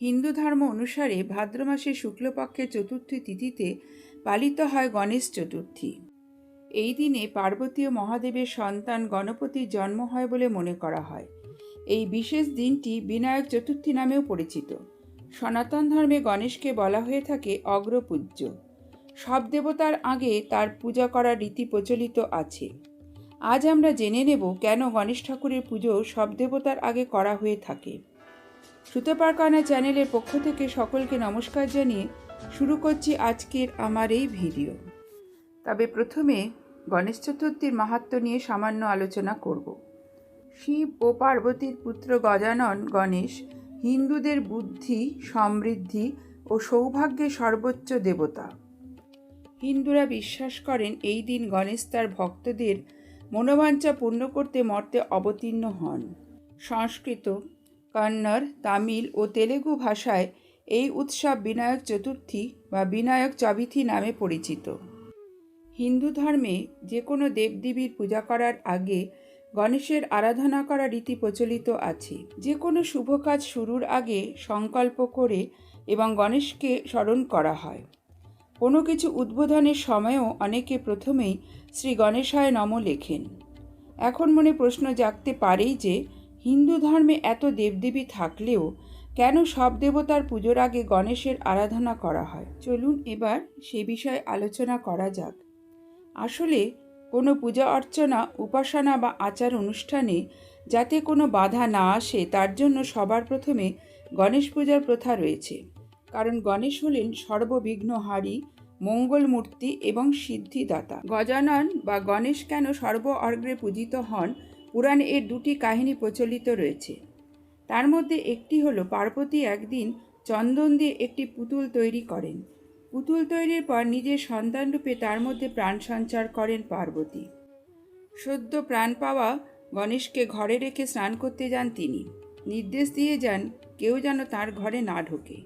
হিন্দু ধর্ম অনুসারে ভাদ্র মাসের শুক্লপক্ষের চতুর্থী তিথিতে পালিত হয় গণেশ চতুর্থী। এই দিনে পার্বতী ও মহাদেবের সন্তান গণপতির জন্ম হয় বলে মনে করা হয়। এই বিশেষ দিনটি বিনায়ক চতুর্থী নামেও পরিচিত। সনাতন ধর্মে গণেশকে বলা হয়ে থাকে অগ্রপূজ্য। সব দেবতার আগে তার পূজা করার রীতি প্রচলিত আছে। আজ আমরা জেনে নেব কেন গণেশ ঠাকুরের পুজো সব দেবতার আগে করা হয়ে থাকে। সুতোপারকানা চ্যানেলের পক্ষ থেকে সকলকে নমস্কার জানিয়ে শুরু করছি আজকের আমার এই ভিডিও। তবে প্রথমে গণেশ চতুর্থীর মাহাত্ম্য নিয়ে সামান্য আলোচনা করব। শিব ও পার্বতীর পুত্র গজানন গণেশ হিন্দুদের বুদ্ধি, সমৃদ্ধি ও সৌভাগ্যের সর্বোচ্চ দেবতা। হিন্দুরা বিশ্বাস করেন এই দিন গণেশ তার ভক্তদের মনোবাঞ্ছা পূর্ণ করতে মর্তে অবতীর্ণ হন। সংস্কৃত কন্নড় তামিল ও তেলেগু ভাষায় এই উৎসব বিনায়ক চতুর্থী বা বিনায়ক চবিথি নামে পরিচিত। হিন্দু ধর্মে যে কোনো দেবদেবীর পূজা করার আগে গণেশের আরাধনা করা রীতি প্রচলিত আছে। যে কোনো শুভ কাজ শুরুর আগে সংকল্প করে এবং গণেশকে স্মরণ করা হয়। কোনো কিছু উদ্বোধনের সময়ও অনেকে প্রথমেই শ্রী গণেশায় নম লেখেন। এখন মনে প্রশ্ন জাগতে পারেই যে হিন্দু ধর্মে এত দেবদেবী থাকলেও কেন সব দেবতার পুজোর আগে গণেশের আরাধনা করা হয়? চলুন এবার সে বিষয়ে আলোচনা করা যাক। আসলে কোনো পূজা অর্চনা, উপাসনা বা আচার অনুষ্ঠানে যাতে কোনো বাধা না আসে, তার জন্য সবার প্রথমে গণেশ পূজার প্রথা রয়েছে। কারণ গণেশ হলেন সর্ববিঘ্নহারী মঙ্গলমূর্তি এবং সিদ্ধিদাতা। গজানন বা গণেশ কেন সর্ব অর্গ্রে পূজিত হন পুরাণে এর দুটি কাহিনী প্রচলিত রয়েছে। তার মধ্যে একটি হলো, পার্বতী একদিন চন্দন দিয়ে একটি পুতুল তৈরি করেন। পুতুল তৈরির পর নিজের সন্তানরূপে তার মধ্যে প্রাণ সঞ্চার করেন পার্বতী। সদ্য প্রাণ পাওয়া গণেশকে ঘরে রেখে স্নান করতে যান তিনি। নির্দেশ দিয়ে যান, কেউ যেন তার ঘরে না ঢোকে।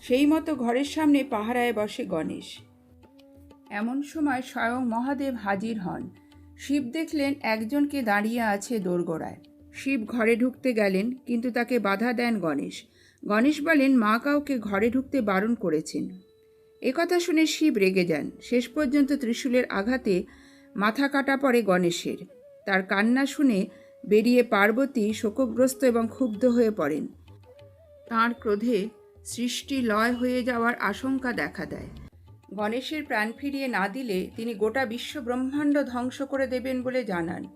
সেই মতো ঘরের সামনে পাহারায় বসে গণেশ। এমন সময় স্বয়ং মহাদেব হাজির হন। শিব দেখলেন একজনকে দাঁড়িয়ে আছে দোরগোড়ায়। শিব ঘরে ঢুকতে গেলেন, কিন্তু তাকে বাধা দেন গণেশ। গণেশ বলেন, মা কাউকে ঘরে ঢুকতে বারণ করেছেন। একথা শুনে শিব রেগে যান। শেষ পর্যন্ত ত্রিশূলের আঘাতে মাথা কাটা পড়ে গণেশের। তার কান্না শুনে বেরিয়ে পার্বতী শোকগ্রস্ত এবং ক্ষুব্ধ হয়ে পড়েন। তাঁর ক্রোধে সৃষ্টি লয় হয়ে যাওয়ার আশঙ্কা দেখা দেয়। গণেশের প্রাণ ফিরিয়ে না দিলে তিনি গোটা বিশ্ব ব্রহ্মাণ্ড ধ্বংস করে দেবেন বলে জানান।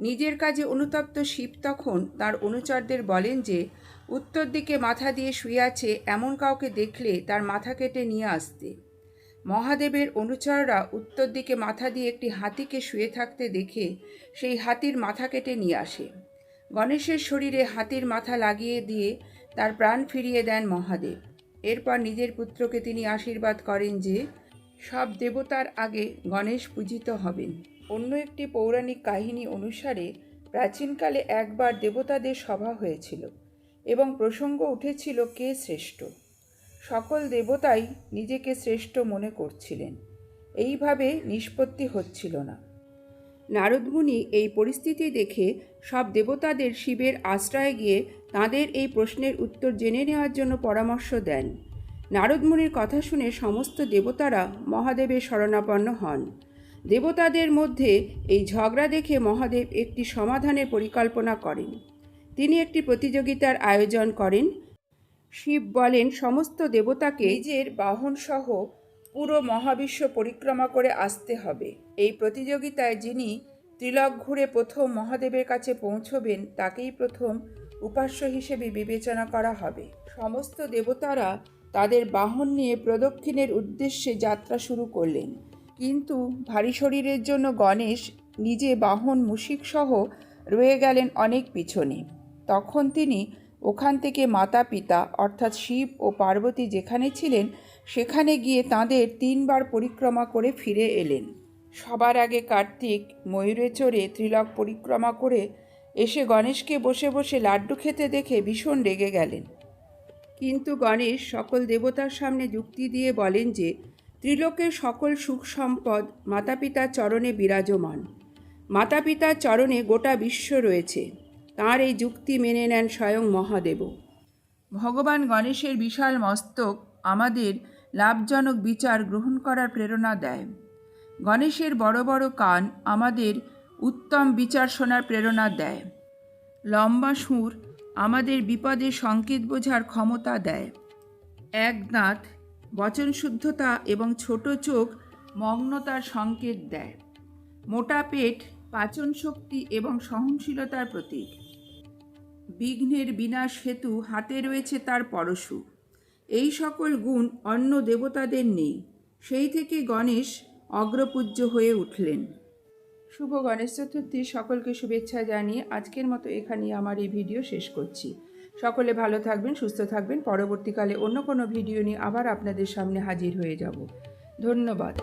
নিজের কাজে অনুতপ্ত শিব তখন তার অনুচরদের বলেন যে, উত্তর দিকে মাথা দিয়ে শুয়ে আছে এমন কাউকে দেখলে তার মাথা কেটে নিয়ে আসতে। মহাদেবের অনুচররা উত্তর দিকে মাথা দিয়ে একটি হাতিকে শুয়ে থাকতে দেখে সেই হাতির মাথা কেটে নিয়ে আসে। গণেশের শরীরে হাতির মাথা লাগিয়ে দিয়ে তার প্রাণ ফিরিয়ে দেন মহাদেব। এরপর নিজের পুত্রকে তিনি আশীর্বাদ করেন যে সব দেবতার আগে গণেশ পূজিত হবেন। অন্য একটি পৌরাণিক কাহিনী অনুসারে প্রাচীনকালে একবার দেবতাদের সভা হয়েছিল এবং প্রসঙ্গ উঠেছিল কে শ্রেষ্ঠ। সকল দেবতাই নিজেকে শ্রেষ্ঠ মনে করছিলেন। এইভাবে নিষ্পত্তি হচ্ছিল না। নারদমুনি এই পরিস্থিতি দেখে সব দেবতাদের শিবের আশ্রয়ে গিয়ে তাঁদের এই প্রশ্নের উত্তর জেনে নেওয়ার জন্য পরামর্শ দেন। নারদমুনির কথা শুনে সমস্ত দেবতারা মহাদেবের শরণাপন্ন হন। দেবতাদের মধ্যে এই ঝগড়া দেখে মহাদেব একটি সমাধানের পরিকল্পনা করেন। তিনি একটি প্রতিযোগিতার আয়োজন করেন। শিব বলেন, সমস্ত দেবতাকে নিজের বাহনসহ পুরো মহাবিশ্ব পরিক্রমা করে আসতে হবে। এই প্রতিযোগিতায় যিনি ত্রিলক ঘুরে প্রথম মহাদেবের কাছে পৌঁছবেন, তাকেই প্রথম উপাস্য হিসেবে বিবেচনা করা হবে। সমস্ত দেবতারা তাদের বাহন নিয়ে প্রদক্ষিণের উদ্দেশ্যে যাত্রা শুরু করলেন। কিন্তু ভারী শরীরের জন্য গণেশ নিজে বাহন মুশিকসহ রয়ে গেলেন অনেক পিছনে। তখন তিনি ওখান থেকে মাতা পিতা অর্থাৎ শিব ও পার্বতী যেখানে ছিলেন, সেখানে গিয়ে তাঁদের তিনবার পরিক্রমা করে ফিরে এলেন। সবার আগে কার্তিক ময়ূরে চড়ে ত্রিলক পরিক্রমা করে এসে গণেশকে বসে বসে লাড্ডু খেতে দেখে ভীষণ রেগে গেলেন। কিন্তু গণেশ সকল দেবতার সামনে যুক্তি দিয়ে বলেন যে, ত্রিলোকের সকল সুখ সম্পদ মাতা পিতার চরণে বিরাজমান। মাতা পিতার চরণে গোটা বিশ্ব রয়েছে। তাঁর এই যুক্তি মেনে নেন স্বয়ং মহাদেব। ভগবান গণেশের বিশাল মস্তক আমাদের লাভজনক বিচার গ্রহণ করার প্রেরণা দেয়। গণেশের বড় বড় কান আমাদের উত্তম বিচার শোনার প্রেরণা দেয়। লম্বা সুর আমাদের বিপদে সংকেত বোঝার ক্ষমতা দেয়। এক দাঁত বচন শুদ্ধতা এবং ছোট চোখ মগ্নতার সংকেত দেয়। মোটা পেট পাচন শক্তি এবং সহনশীলতার প্রতীক। বিঘ্নের বিনাশ হেতু হাতে রয়েছে তার পরশু। এই সকল গুণ অন্য দেবতাদের নেই। সেই থেকে গণেশ অগ্রপূজ্য হয়ে উঠলেন। শুভ গণেশ চতুর্থী সকলকে শুভেচ্ছা জানিয়ে আজকের মতো এখানেই আমার এই ভিডিও শেষ করছি। সকলে ভালো থাকবেন, সুস্থ থাকবেন। পরবর্তীকালে অন্য কোনো ভিডিও নিয়ে আবার আপনাদের সামনে হাজির হয়ে যাব। ধন্যবাদ।